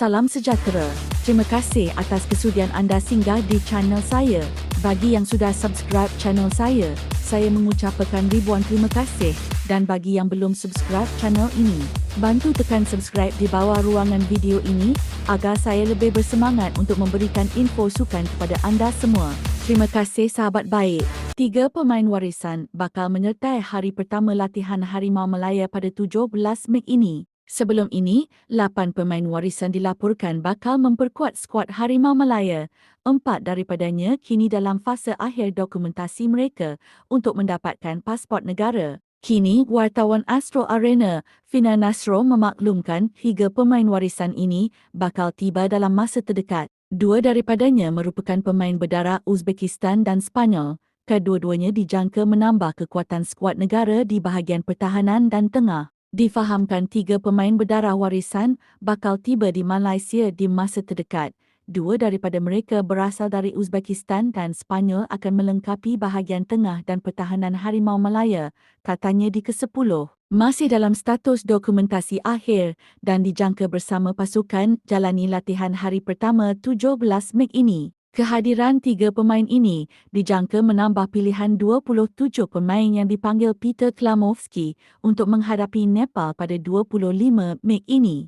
Salam sejahtera. Terima kasih atas kesudian anda singgah di channel saya. Bagi yang sudah subscribe channel saya, saya mengucapkan ribuan terima kasih dan bagi yang belum subscribe channel ini, bantu tekan subscribe di bawah ruangan video ini agar saya lebih bersemangat untuk memberikan info sukan kepada anda semua. Terima kasih sahabat baik. Tiga pemain warisan bakal menyertai hari pertama latihan Harimau Melaya pada 17 Mei ini. Sebelum ini, 8 pemain warisan dilaporkan bakal memperkuat skuad Harimau Malaya. Empat daripadanya kini dalam fasa akhir dokumentasi mereka untuk mendapatkan pasport negara. Kini, wartawan Astro Arena, Fina Nasro memaklumkan tiga pemain warisan ini bakal tiba dalam masa terdekat. Dua daripadanya merupakan pemain berdarah Uzbekistan dan Spanyol. Kedua-duanya dijangka menambah kekuatan skuad negara di bahagian pertahanan dan tengah. Difahamkan tiga pemain berdarah warisan bakal tiba di Malaysia di masa terdekat. Dua daripada mereka berasal dari Uzbekistan dan Sepanyol akan melengkapi bahagian tengah dan pertahanan Harimau Malaya, katanya di ke-10. Masih dalam status dokumentasi akhir dan dijangka bersama pasukan jalani latihan hari pertama 17 Mei ini. Kehadiran tiga pemain ini dijangka menambah pilihan 27 pemain yang dipanggil Peter Klamovski untuk menghadapi Nepal pada 25 Mei ini.